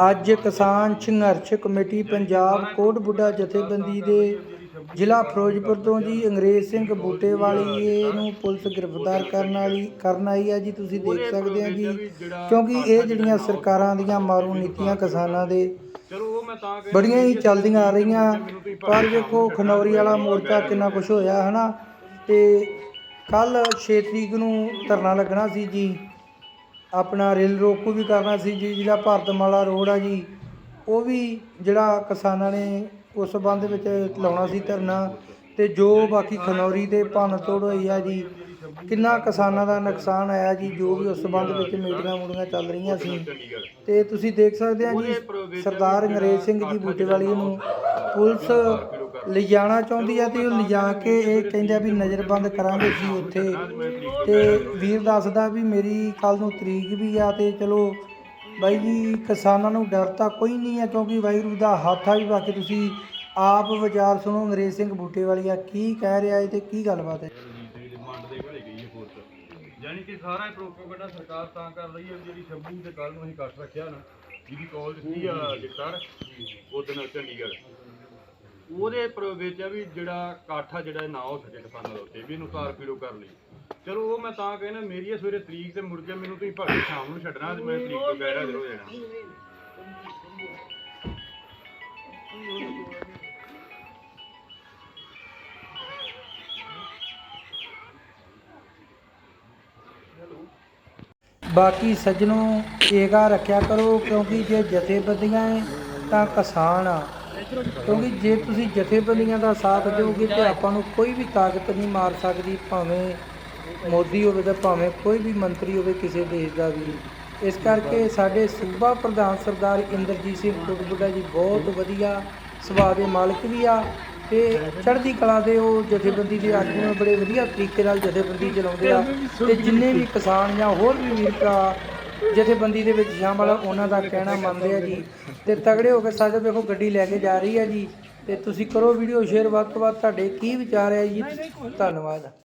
ਅੱਜ ਕਿਸਾਨ ਸੰਘਰਸ਼ ਕਮੇਟੀ ਪੰਜਾਬ ਕੋਟ ਬੁੱਢਾ ਜਥੇਬੰਦੀ ਦੇ ਜ਼ਿਲ੍ਹਾ ਫਿਰੋਜ਼ਪੁਰ ਤੋਂ ਜੀ ਅੰਗਰੇਜ਼ ਸਿੰਘ ਬੂਟੇਵਾਲੀ ਨੂੰ ਪੁਲਿਸ ਗ੍ਰਿਫਤਾਰ ਕਰਨ ਵਾਲੀ, ਕਰਨ ਆਈ ਹੈ ਜੀ, ਤੁਸੀਂ ਦੇਖ ਸਕਦੇ ਹੋ ਜੀ। ਕਿਉਂਕਿ ਇਹ ਜਿਹੜੀਆਂ ਸਰਕਾਰਾਂ ਦੀਆਂ ਮਾਰੂ ਨੀਤੀਆਂ ਕਿਸਾਨਾਂ ਦੇ ਬੜੀਆਂ ਹੀ ਚੱਲਦੀਆਂ ਆ ਰਹੀਆਂ, ਪਰ ਦੇਖੋ ਖਨੌਰੀ ਵਾਲਾ ਮੋਰਚਾ ਕਿੰਨਾ ਕੁਝ ਹੋਇਆ, ਹਨਾ? ਤੇ ਕੱਲ 6 ਤਰੀਕ ਨੂੰ ਧਰਨਾ ਲੱਗਣਾ ਸੀ ਜੀ। ਆਪਣਾ ਰੇਲ ਰੋਕੂ ਵੀ ਕਰਨਾ ਸੀ, ਜੀ ਜਿਹੜਾ ਭਾਰਤਮਾਲਾ ਰੋਡ ਆ ਜੀ, ਉਹ ਵੀ ਜਿਹੜਾ ਕਿਸਾਨਾਂ ਨੇ ਉਸ ਸੰਬੰਧ ਵਿੱਚ ਲਾਉਣਾ ਸੀ ਧਰਨਾ ਤੇ ਜੋ ਬਾਕੀ ਖਨੌਰੀ ਦੇ ਭੰਨ ਤੋੜ ਹੋਈ ਆ ਜੀ, ਕਿੰਨਾ ਕਿਸਾਨਾਂ ਦਾ ਨੁਕਸਾਨ ਆਇਆ ਜੀ, ਜੋ ਵੀ ਉਸ ਸੰਬੰਧ ਵਿੱਚ ਮੀਟਿੰਗਾਂ ਮੂਟਿੰਗਾਂ ਚੱਲ ਰਹੀਆਂ ਸੀ। ਤੇ ਤੁਸੀਂ ਦੇਖ ਸਕਦੇ ਆ ਜੀ, ਸਰਦਾਰ ਅੰਗਰੇਜ਼ ਸਿੰਘ ਜੀ ਬੂਟੇਵਾਲੀ ਨੂੰ ਪੁਲਿਸ ਲਿਜਾਣਾ ਚਾਹੁੰਦੀ ਆ ਤੇ ਉਹ ਲਿਜਾ ਕੇ ਇਹ ਕਹਿੰਦੇ ਆ ਵੀ ਨਜ਼ਰਬੰਦ ਕਰਾਂਗੇ ਜੀ ਉੱਥੇ। ਤੇ ਵੀਰ ਦੱਸਦਾ ਵੀ ਮੇਰੀ ਕੱਲ ਨੂੰ ਤਰੀਕ ਵੀ ਆ ਤੇ ਚਲੋ ਬਾਈ ਜੀ, ਕਿਸਾਨਾਂ ਨੂੰ ਡਰ ਤਾਂ ਕੋਈ ਨਹੀਂ ਆ ਕਿਉਂਕਿ ਵਾਹਿਗੁਰੂ ਦਾ ਹੱਥ ਆ ਵੀ ਬਾਕੀ ਤੁਸੀਂ ਆਪ ਵਿਚਾਰ ਸੁਣੋ ਅੰਗਰੇਜ਼ ਸਿੰਘ ਬੂਟੇਵਾਲੀਆ ਕੀ ਕਹਿ ਰਿਹਾ ਹੈ ਤੇ ਕੀ ਗੱਲਬਾਤ ਹੈ? ਯਾਨੀ ਕਿ ਸਾਰਾ ਇਹ ਪ੍ਰੋਪਗੈਂਡਾ ਸਰਕਾਰ ਤਾਂ ਕਰ ਰਹੀ ਹੈ, ਜਿਹੜੀ 26 ਤੇ ਕੱਲ ਨੂੰ ਅਸੀਂ ਕੱਟ ਰੱਖਿਆ ਨਾ, ਜਿਹਦੀ ਕਾਲ ਦਿੱਤੀ ਆ ਜਗਤਾਰ, ਉਹ ਦਿਨ ਚੰਡੀਗੜ੍ਹ। ਉਹਦੇ ਪਰ ਵਿੱਚ ਵੀ ਜਿਹੜਾ ਕਾਠਾ ਜਿਹੜਾ ਨਾ ਹੋ ਸਕੇ ਕਿਸਾਨਾਂ ਦੇ ਉੱਤੇ, ਵੀ ਇਹਨੂੰ ਤਾਰ ਪੀੜੋ ਕਰ ਲਈ। ਚਲੋ ਉਹ ਮੈਂ ਤਾਂ ਕਹਿੰਦਾ ਮੇਰੀ ਇਹ ਸਵੇਰੇ ਤਰੀਕ ਤੇ ਮੁੜ ਕੇ ਮੈਨੂੰ ਤੁਸੀਂ ਭਾਵੇਂ ਸ਼ਾਮ ਨੂੰ ਛੱਡਣਾ ਤੇ ਮੈਂ ਤਰੀਕ ਤੋਂ ਗੈਰ ਹਾਜ਼ਰ ਜਾਣਾ ਬਾਕੀ ਸੱਜਣੋ ਏਗਾ ਰੱਖਿਆ ਕਰੋ, ਕਿਉਂਕਿ ਜੇ ਜਥੇਬੰਦੀਆਂ ਹੈ ਤਾਂ ਕਿਸਾਨ ਆ। ਕਿਉਂਕਿ ਜੇ ਤੁਸੀਂ ਜਥੇਬੰਦੀਆਂ ਦਾ ਸਾਥ ਦਿਓਗੇ ਤੇ ਆਪਾਂ ਨੂੰ ਕੋਈ ਵੀ ਤਾਕਤ ਨਹੀਂ ਮਾਰ ਸਕਦੀ, ਭਾਵੇਂ ਮੋਦੀ ਹੋਵੇ ਤਾਂ ਭਾਵੇਂ ਕੋਈ ਵੀ ਮੰਤਰੀ ਹੋਵੇ ਕਿਸੇ ਦੇਸ਼ ਦਾ ਵੀ। ਇਸ ਕਰਕੇ ਸਾਡੇ ਸੂਬਾ ਪ੍ਰਧਾਨ ਸਰਦਾਰ ਇੰਦਰਜੀਤ ਸਿੰਘ ਟੁੱਟਬੁੱਢਾ ਜੀ ਬਹੁਤ ਵਧੀਆ ਸੁਭਾਅ ਦੇ ਮਾਲਕ ਵੀ ਆ ਤੇ ਚੜ੍ਹਦੀ ਕਲਾ ਦੇ ਉਹ ਜਥੇਬੰਦੀ ਦੇ ਆਗੂ ਨੇ ਬੜੇ ਵਧੀਆ ਤਰੀਕੇ ਨਾਲ ਜਥੇਬੰਦੀ ਚਲਾਉਂਦੇ ਆ। ਤੇ ਜਿੰਨੇ ਵੀ ਕਿਸਾਨ ਜਾਂ ਹੋਰ ਵੀ ਵੀਰ ਭਰਾ ਜਥੇਬੰਦੀ ਦੇ ਵਿੱਚ ਸ਼ਾਮਲ ਆ, ਉਹਨਾਂ ਦਾ ਕਹਿਣਾ ਮੰਨਦੇ ਆ ਜੀ। ਤੇ ਤਗੜੇ ਹੋ ਕੇ ਸਾਡੇ ਵੇਖੋ, ਗੱਡੀ ਲੈ ਕੇ ਜਾ ਰਹੀ ਹੈ ਜੀ। ਤੇ ਤੁਸੀਂ ਕਰੋ ਵੀਡੀਓ ਸ਼ੇਅਰ, ਵੱਧ ਤੋਂ ਵੱਧ ਤੁਹਾਡੇ ਕੀ ਵਿਚਾਰ ਹੈ ਜੀ। ਧੰਨਵਾਦ।